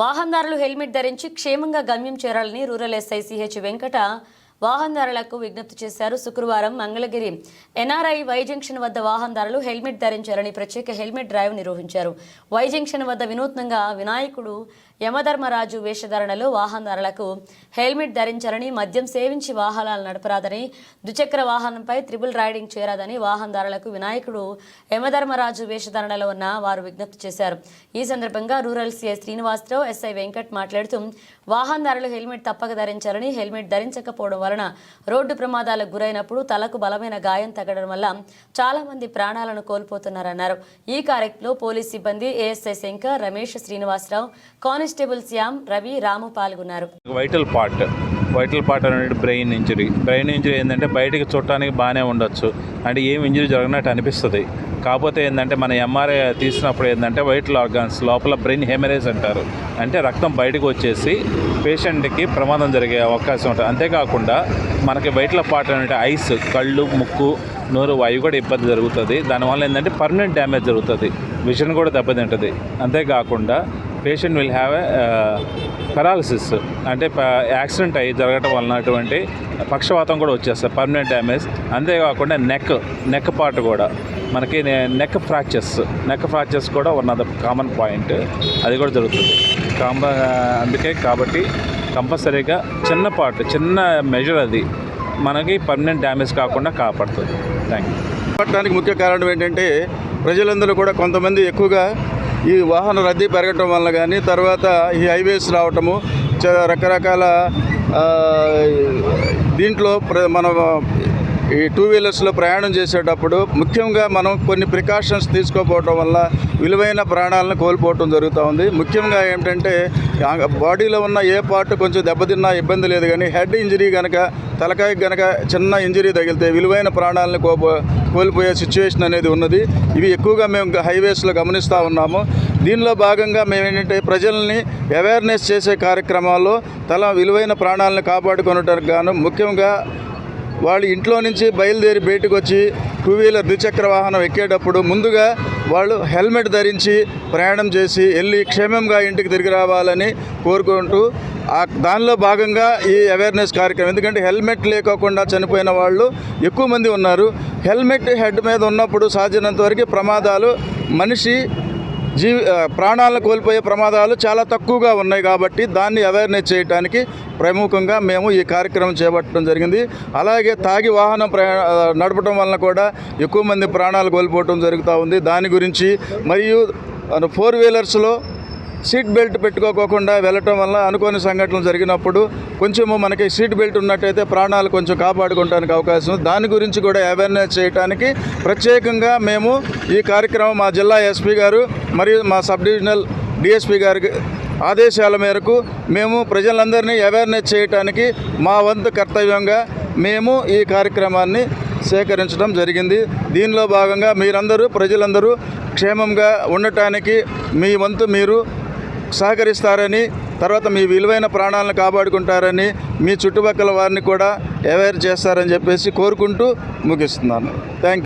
వాహనదారులు హెల్మెట్ ధరించి క్షేమంగా గమ్యం చేరాలని రూరల్ ఎస్ఐ సిహెచ్ వెంకట వాహనదారులకు విజ్ఞప్తి చేశారు. శుక్రవారం మంగళగిరి ఎన్ఆర్ఐ వై జంక్షన్ వద్ద వాహనదారులు హెల్మెట్ ధరించాలని ప్రత్యేక హెల్మెట్ డ్రైవ్ నిర్వహించారు. వై జంక్షన్ వద్ద వినూత్నంగా వినాయకుడు యమధర్మరాజు వేషధారణలో వాహనదారులకు హెల్మెట్ ధరించాలని మద్యం సేవించి వాహనాలు నడపరాదని ద్విచక్ర వాహనంపై త్రిబుల్ రైడింగ్ చేరాదని వాహనదారులకు వినాయకుడు యమధర్మరాజు వేషధారణలో ఉన్న వారు విజ్ఞప్తి చేశారు. ఈ సందర్భంగా rural CI Srinivasarao SI Venkat మాట్లాడుతూ వాహనదారులు హెల్మెట్ తప్పక ధరించాలని హెల్మెట్ ధరించకపోవడం వలన రోడ్డు ప్రమాదాలకు గురైనప్పుడు తలకు బలమైన గాయం తగ్గడం వల్ల చాలా మంది ప్రాణాలను కోల్పోతున్నారన్నారు. ఈ కార్యక్రమంలో పోలీస్ సిబ్బంది ఏఎస్ఐ శంకర్ రమేష్ శ్రీనివాసరావు కానిస్టేబుల్ శ్యామ్ రవి రాము పాల్గొన్నారు. Vital part. వైటల్ పార్ట్ అనేది బ్రెయిన్ ఇంజరీ. బ్రెయిన్ ఇంజరీ ఏంటంటే బయటికి చూడటానికి బాగానే ఉండొచ్చు. అంటే ఏం ఇంజరీ జరిగినట్టు అనిపిస్తుంది. కాకపోతే ఏంటంటే మన ఎంఆర్ఐ తీసినప్పుడు ఏంటంటే వైటల్ ఆర్గాన్స్ లోపల బ్రెయిన్ హెమరేజ్ అంటారు. అంటే రక్తం బయటకు వచ్చేసి పేషెంట్కి ప్రమాదం జరిగే అవకాశం ఉంటుంది. అంతేకాకుండా మనకి వైటల్ పార్ట్ అంటే ఐస్ కళ్ళు ముక్కు నోరు అవి కూడా ఇబ్బంది జరుగుతుంది. దానివల్ల ఏంటంటే పర్మనెంట్ డ్యామేజ్ జరుగుతుంది. విజన్ కూడా దెబ్బతింటుంది. అంతేకాకుండా patient will have a paralysis అంటే యాక్సిడెంట్ అయ్యి జరగటం వలన అటువంటి పక్షవాతం కూడా వచ్చేస్తుంది పర్మనెంట్ డ్యామేజ్ అంతేకాకుండా నెక్ నెక్ పార్ట్ కూడా. మనకి నెక్ ఫ్రాక్చర్స్ నెక్ ఫ్రాక్చర్స్ కూడా one of the common point అది కూడా జరుగుతుంది. కాంబ అందుకే కాబట్టి కంపల్సరీగా చిన్న పార్ట్ చిన్న మెజర్ అది మనకి పర్మనెంట్ డ్యామేజ్ కాకుండా కాపాడుతుంది. థ్యాంక్ యూ పట్టడానికి ముఖ్య కారణం ఏంటంటే ప్రజలందరూ కూడా కొంతమంది ఎక్కువగా ఈ వాహన రద్దీ పెరగటం వల్ల కానీ తర్వాత ఈ హైవేస్ రావటము చ- రకరకాల దీంట్లో ప్ర మన ఈ టూ వీలర్స్లో ప్రయాణం చేసేటప్పుడు ముఖ్యంగా మనం కొన్ని ప్రికాషన్స్ తీసుకోపోవటం వల్ల విలువైన ప్రాణాలను కోల్పోవటం జరుగుతూ ఉంది. ముఖ్యంగా ఏంటంటే బాడీలో ఉన్న ఏ పార్ట్ కొంచెం దెబ్బతిన్నా ఇబ్బంది లేదు కానీ హెడ్ ఇంజరీ కనుక తలకాయ కనుక చిన్న ఇంజరీ తగిలితే విలువైన ప్రాణాలను కోపో కోల్పోయే సిచ్యువేషన్ అనేది ఉన్నది. ఇవి ఎక్కువగా మేము హైవేస్లో గమనిస్తూ ఉన్నాము. దీనిలో భాగంగా మేము ఏంటంటే ప్రజల్ని అవేర్నెస్ చేసే కార్యక్రమాల్లో తల విలువైన ప్రాణాలను కాపాడుకునేటానికి గాను ముఖ్యంగా వాళ్ళు ఇంట్లో నుంచి బయలుదేరి బయటకు వచ్చి టూ వీలర్ ద్విచక్ర వాహనం ఎక్కేటప్పుడు ముందుగా వాళ్ళు హెల్మెట్ ధరించి ప్రయాణం చేసి వెళ్ళి క్షేమంగా ఇంటికి తిరిగి రావాలని కోరుకుంటూ ఆ దానిలో భాగంగా ఈ అవేర్నెస్ కార్యక్రమం. ఎందుకంటే హెల్మెట్ లేకోకుండా చనిపోయిన వాళ్ళు ఎక్కువ మంది ఉన్నారు. హెల్మెట్ హెడ్ మీద ఉన్నప్పుడు సాధ్యమైనంత వరకు ప్రమాదాలు మనిషి జీవి ప్రాణాలను కోల్పోయే ప్రమాదాలు చాలా తక్కువగా ఉన్నాయి కాబట్టి దాన్ని అవేర్నెస్ చేయడానికి ప్రముఖంగా మేము ఈ కార్యక్రమం చేపట్టడం జరిగింది. అలాగే తాగి వాహనం నడపడం వలన కూడా ఎక్కువ మంది ప్రాణాలు కోల్పోవడం జరుగుతూ ఉంది. దాని గురించి మరియు ఫోర్ వీలర్స్లో సీట్ బెల్ట్ పెట్టుకోకుండా వెళ్ళటం వల్ల అనుకోని సంఘటనలు జరిగినప్పుడు కొంచెము మనకి సీట్ బెల్ట్ ఉన్నట్టయితే ప్రాణాలు కొంచెం కాపాడుకోవడానికి అవకాశం దాని గురించి కూడా అవేర్నెస్ చేయడానికి ప్రత్యేకంగా మేము ఈ కార్యక్రమం మా జిల్లా ఎస్పీ గారు మరియు మా సబ్ డివిజనల్ డిఎస్పీ గారికి ఆదేశాల మేరకు మేము ప్రజలందరినీ అవేర్నెస్ చేయడానికి మా వంతు కర్తవ్యంగా మేము ఈ కార్యక్రమాన్ని సేకరించడం జరిగింది. దీనిలో భాగంగా మీరందరూ ప్రజలందరూ క్షేమంగా ఉండటానికి మీ వంతు మీరు సహకరిస్తారని తర్వాత మీ విలువైన ప్రాణాలను కాపాడుకుంటారని మీ చుట్టుపక్కల వారిని కూడా అవేర్ చేస్తారని చెప్పేసి కోరుకుంటూ ముగిస్తున్నాను. థ్యాంక్